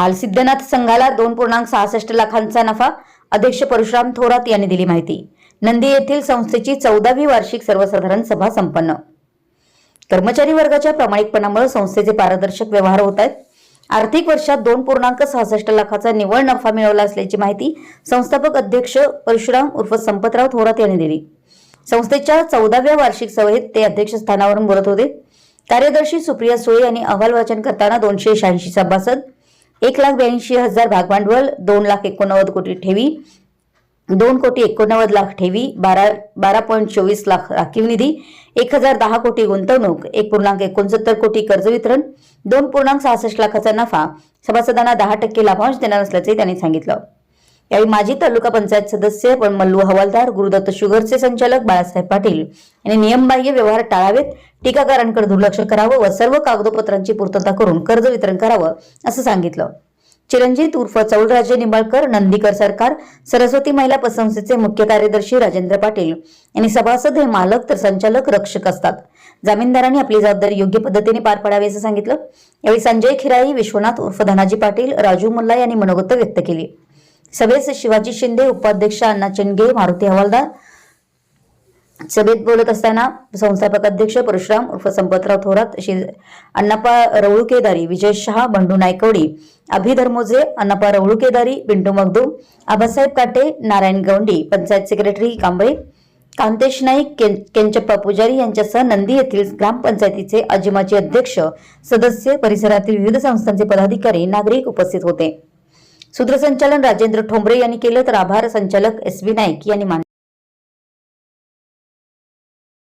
हाल सिद्धनाथ संघाला दोन पूर्णांक सहासष्ट लाखांचा नफा अध्यक्ष परशुराम थोरात यांनी दिली माहिती. नंदी येथील संस्थेची चौदावी वार्षिक सर्वसाधारण सभा संपन्न. कर्मचारी वर्गाच्या प्रामाणिकपणामुळे संस्थेचे पारदर्शक व्यवहार होत आहेत. आर्थिक वर्षात दोन पूर्णांक सहासष्ट लाखाचा निव्वळ नफा मिळवला असल्याची माहिती संस्थापक अध्यक्ष परशुराम उर्फ संपतराव थोरात यांनी दिली. संस्थेच्या चौदाव्या वार्षिक सभेत ते अध्यक्षस्थानावरून बोलत होते. कार्यदर्शी सुप्रिया सुळे यांनी अहवाल वाचन करताना दोनशे शहाऐंशी सभासद एक लाख ब्याऐंशी हजार भागभांडवल दोन लाख एकोणनव्वद कोटी ठेवी दोन कोटी एकोणनव्वद लाख ठेवी बारा बारा पॉईंट चोवीस लाख राखीव निधी एक हजार दहा कोटी गुंतवणूक एक पूर्णांक एकोणसत्तर कोटी कर्ज वितरण दोन पूर्णांक सहासष्ट लाखाचा नफा सभासदांना दहा टक्के लाभांश देणार असल्याचे त्यांनी सांगितलं. यावेळी माजी तालुका पंचायत सदस्य पण मल्लू हवालदार गुरुदत्त शुगरचे संचालक बाळासाहेब पाटील यांनी नियमबाह्य व्यवहार टाळावेत टीकाकारांकडे दुर्लक्ष करावं व सर्व कागदोपत्रांची पूर्तता करून कर्ज वितरण करावं असं सांगितलं. चिरंजीत उर्फ चौलराजे निंबाळकर नंदीकर सरकार सरस्वती महिला पतसंस्थेचे मुख्य कार्यदर्शी राजेंद्र पाटील यांनी सभासद हे मालक तर संचालक रक्षक असतात. जामीनदारांनी आपली जबाबदारी योग्य पद्धतीने पार पाडावी असं सांगितलं. यावेळी संजय खिराई विश्वनाथ उर्फ धनाजी पाटील राजू मुल्ला यांनी मनोगत व्यक्त केली. सभेत शिवाजी शिंदे उपाध्यक्ष अण्णा चेंगे मारुती हवालदार. सभेत बोलत असताना संस्थापक अध्यक्ष परशुराम उर्फ संपतराव थोरात शि अण्णापा रवळुकेदारी विजय शहा बंडू नायकवडी अभि धर्मोजे अण्णापा रवळुकेदारी बिंटू मगदूम आबासाहेब काटे नारायण गवंडी पंचायत सेक्रेटरी कांबळे कांतेश नाईक केंचप्पा पुजारी यांच्यासह नंदी येथील ग्रामपंचायतीचे अजिमाचे अध्यक्ष सदस्य परिसरातील विविध संस्थांचे पदाधिकारी नागरिक उपस्थित होते. सूत्रसंचालन राजेंद्र ठोंबरे यांनी केलं तर आभार संचालक एस व्ही नाईक यांनी मानले